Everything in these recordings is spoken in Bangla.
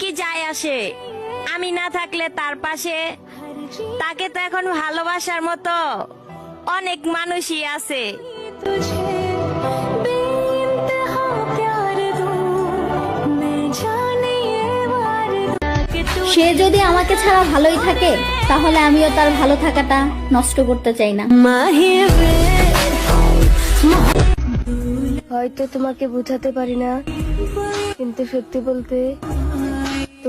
কি যায় আসে? আমি না থাকলে তার পাশে? তাকে তো এখন ভালোবাসার মতো অনেক মানুষই আছে। সে যদি আমাকে ছাড়া ভালোই থাকে তাহলে আমিও তার ভালো থাকাটা নষ্ট করতে চাই না। হয়তো তোমাকে বুঝাতে পারি না কিন্তু সত্যি বলতে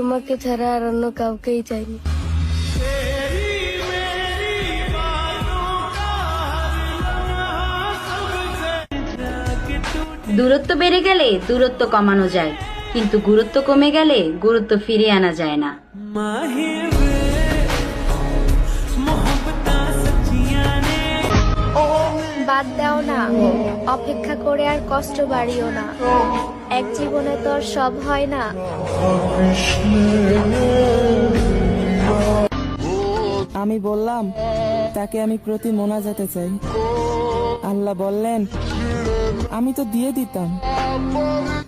তোমাকে ছাড়া আর অন্য কাউকেই চাইনি। দূরত্ব বেড়ে গেলে দূরত্ব কমানো যায় কিন্তু গুরুত্ব কমে গেলে গুরুত্ব ফিরিয়ে আনা যায় না। বাদ দাও না। অপেক্ষা করে আর কষ্ট বাড়িও না। এক জীবনে তো সব হয় না। আমি বললাম, তাকে আমি প্রতি মোনা যেতে চাই। আল্লাহ বললেন, আমি তো দিয়ে দিতাম।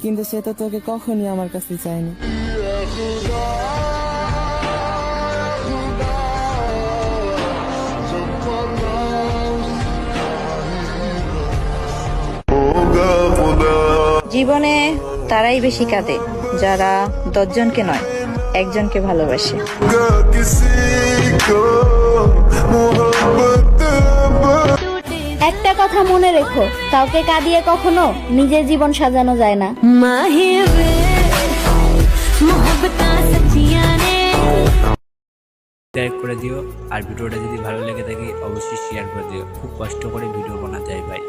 কিন্তু সে তো তোকে কখনই আমার কাছে চায়নি। জীবনে তারাই বেশি কাঁদে যারা দশজনকে নয় একজনকে ভালোবাসে। একটা কথা মনে রেখো কাউকে কাঁদিয়ে কখনো নিজের জীবন সাজানো যায় না। লাইক করে দিও আর ভিডিওটা যদি ভালো লেগে থাকে অবশ্যই শেয়ার করে দিও। খুব কষ্ট করে ভিডিও বানাতে হয় ভাই।